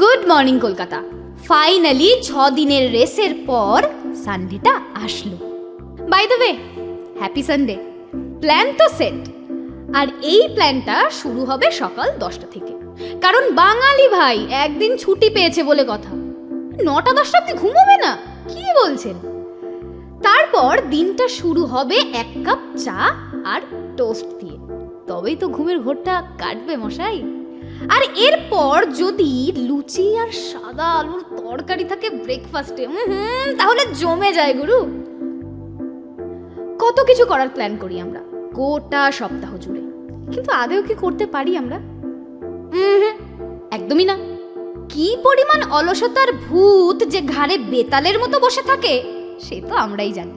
Good morning Kolkata finally ছ দিনের রেসের পর সানডেটা আসলো। By the way happy Sunday plan তো সেট আর এই প্ল্যানটা শুরু হবে সকাল দশটা থেকে। কারণ বাঙালি ভাই একদিন ছুটি পেয়েছে বলে কথা। নটা দশটা অব্দি ঘুমোবে না? কি বলছেন? তারপর দিনটা শুরু হবে এক কাপ চা আর টোস্ট দিয়ে। তবেই তো ঘুমের ঘোরটা কাটবে মশাই। আর এরপর যদি লুচি আর সাদা আলুর তরকারি থাকে ব্রেকফাস্টে হুম তাহলে জমে যায় গুরু। কত কিছু করার প্ল্যান করি আমরা, গোটা সপ্তাহ জুড়ে। কিন্তু আদেও কি করতে পারি আমরা? একদমই না। কি পরিমাণ অলসতার ভূত যে ঘাড়ে বেতালের মতো বসে থাকে, সে তো আমরাই জানি।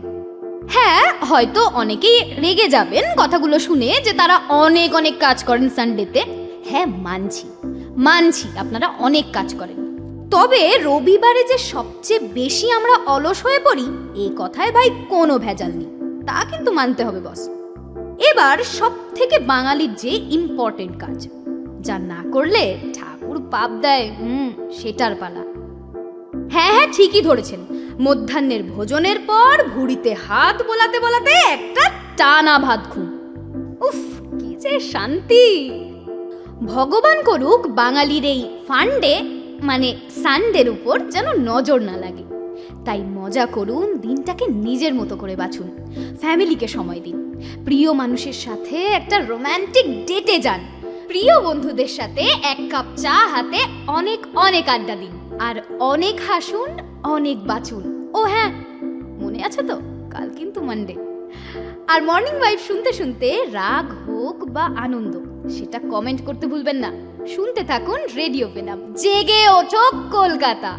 হ্যাঁ হয়তো অনেকেই রেগে যাবেন কথাগুলো শুনে যে তারা অনেক অনেক কাজ করেন সানডেতে হ্যাঁ মানছি। মানছি, আপনারা অনেক কাজ করেন। তবে রবিবারে যে সবচেয়ে বেশি আমরা অলস হয়ে পড়ি এই কথায় ভাই কোনো ভেজাল নেই। তা কিন্তু মানতে হবে, বস। এবার সব থেকে বাঙালির যে ইম্পর্টেন্ট কাজ, যা না করলে ঠাকুর পাপ দেয়, হুম, সেটার পালা। হ্যাঁ হ্যাঁ ঠিকই ধরেছেন। মধ্যাহ্নের ভোজনের পর ভুড়িতে হাত বোলাতে বোলাতে একটা টানা ভাত ঘুম। উফ, কি যে শান্তি! ভগবান করুক বাঙালির এই ফান্ডে মানে সানডের উপর যেন নজর না লাগে। তাই মজা করুন, দিনটাকে নিজের মতো করে বাছুন ফ্যামিলিকে সময় দিন। প্রিয় মানুষের সাথে একটা রোমান্টিক ডেটে যান। প্রিয় বন্ধুদের সাথে এক কাপ চা হাতে অনেক অনেক আড্ডা দিন। আর অনেক হাসুন, অনেক বাঁচুন। ও হ্যাঁ মনে আছে তো? কাল কিন্তু মানডে আর মর্নিং ওয়াইফ শুনতে শুনতে রাগ, হোক বা আনন্দ, সেটা কমেন্ট করতে ভুলবেন না। শুনতে থাকুন রেডিও বেনাম জেগে ওঠো কলকাতা।